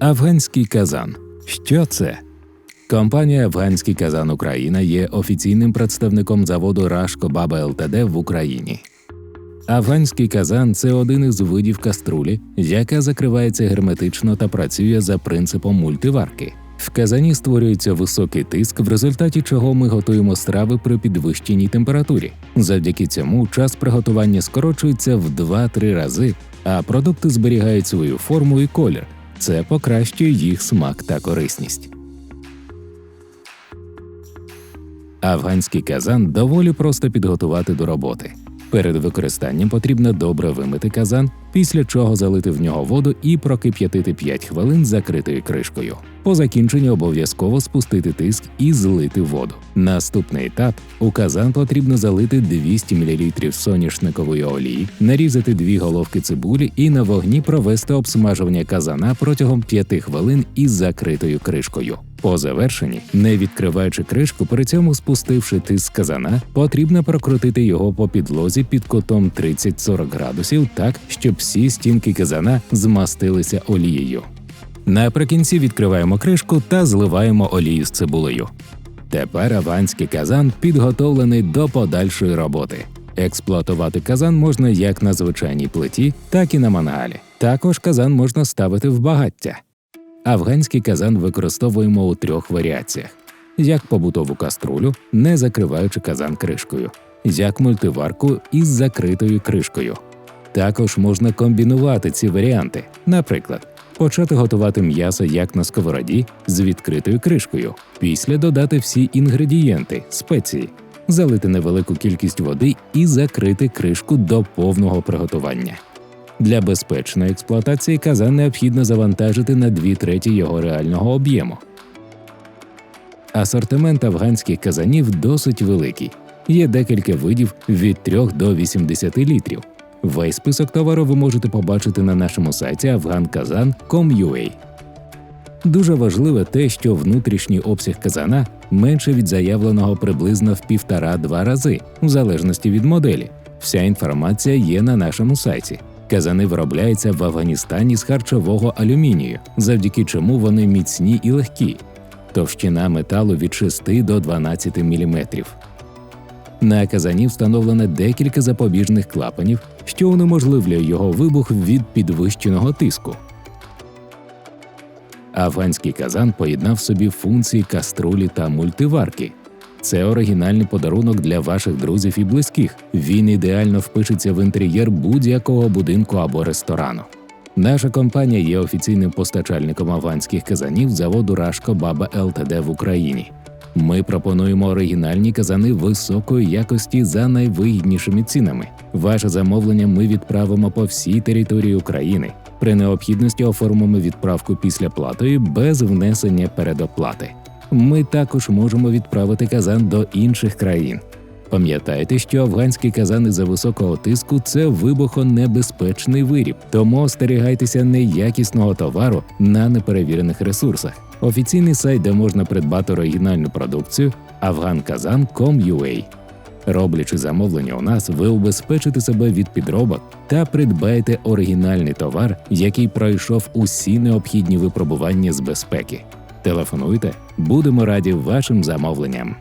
Афганський казан. Що це? Компанія Афганський казан Україна є офіційним представником заводу Рашко Баба ЛТД в Україні. Афганський казан це один із видів каструлі, яка закривається герметично та працює за принципом мультиварки. В казані створюється високий тиск, в результаті чого ми готуємо страви при підвищеній температурі. Завдяки цьому час приготування скорочується в 2-3 рази, а продукти зберігають свою форму і колір. Це покращує їх смак та корисність. Афганський казан доволі просто підготувати до роботи. Перед використанням потрібно добре вимити казан, після чого залити в нього воду і прокип'ятити 5 хвилин закритою кришкою. По закінченню обов'язково спустити тиск і злити воду. Наступний етап у казан потрібно залити 200 мл соняшникової олії, нарізати дві головки цибулі і на вогні провести обсмажування казана протягом 5 хвилин із закритою кришкою. По завершенні, не відкриваючи кришку, при цьому спустивши тиск казана, потрібно прокрутити його по підлозі під кутом 30-40 градусів так, щоб всі стінки казана змастилися олією. Наприкінці відкриваємо кришку та зливаємо олію з цибулею. Тепер аванський казан підготовлений до подальшої роботи. Експлуатувати казан можна як на звичайній плиті, так і на мангалі. Також казан можна ставити в багаття. Афганський казан використовуємо у трьох варіаціях: як побутову каструлю, не закриваючи казан кришкою, як мультиварку із закритою кришкою. Також можна комбінувати ці варіанти. Наприклад, почати готувати м'ясо як на сковороді з відкритою кришкою, після додати всі інгредієнти, спеції, залити невелику кількість води і закрити кришку до повного приготування. Для безпечної експлуатації казан необхідно завантажити на 2 треті його реального об'єму. Асортимент афганських казанів досить великий. Є декілька видів від 3 до 80 літрів. Весь список товару ви можете побачити на нашому сайті afghankazan.com.ua. Дуже важливе те, що внутрішній обсяг казана менше від заявленого приблизно в півтора-два рази, в залежності від моделі. Вся інформація є на нашому сайті. Казани виробляються в Афганістані з харчового алюмінію, завдяки чому вони міцні і легкі. Товщина металу від 6 до 12 мм. На казані встановлено декілька запобіжних клапанів, що унеможливлює його вибух від підвищеного тиску. Афганський казан поєднав собі функції каструлі та мультиварки. Це оригінальний подарунок для ваших друзів і близьких. Він ідеально впишеться в інтер'єр будь-якого будинку або ресторану. Наша компанія є офіційним постачальником афганських казанів заводу Рашко Баба ЛТД в Україні. Ми пропонуємо оригінальні казани високої якості за найвигіднішими цінами. Ваше замовлення ми відправимо по всій території України. При необхідності оформимо відправку після платою без внесення передоплати. Ми також можемо відправити казан до інших країн. Пам'ятайте, що афганські казани за високого тиску це вибухонебезпечний виріб, тому остерігайтеся неякісного товару на неперевірених ресурсах. Офіційний сайт, де можна придбати оригінальну продукцію afghankazan.com.ua. Роблячи замовлення у нас, ви убезпечите себе від підробок та придбаєте оригінальний товар, який пройшов усі необхідні випробування з безпеки. Телефонуйте, будемо раді вашим замовленням.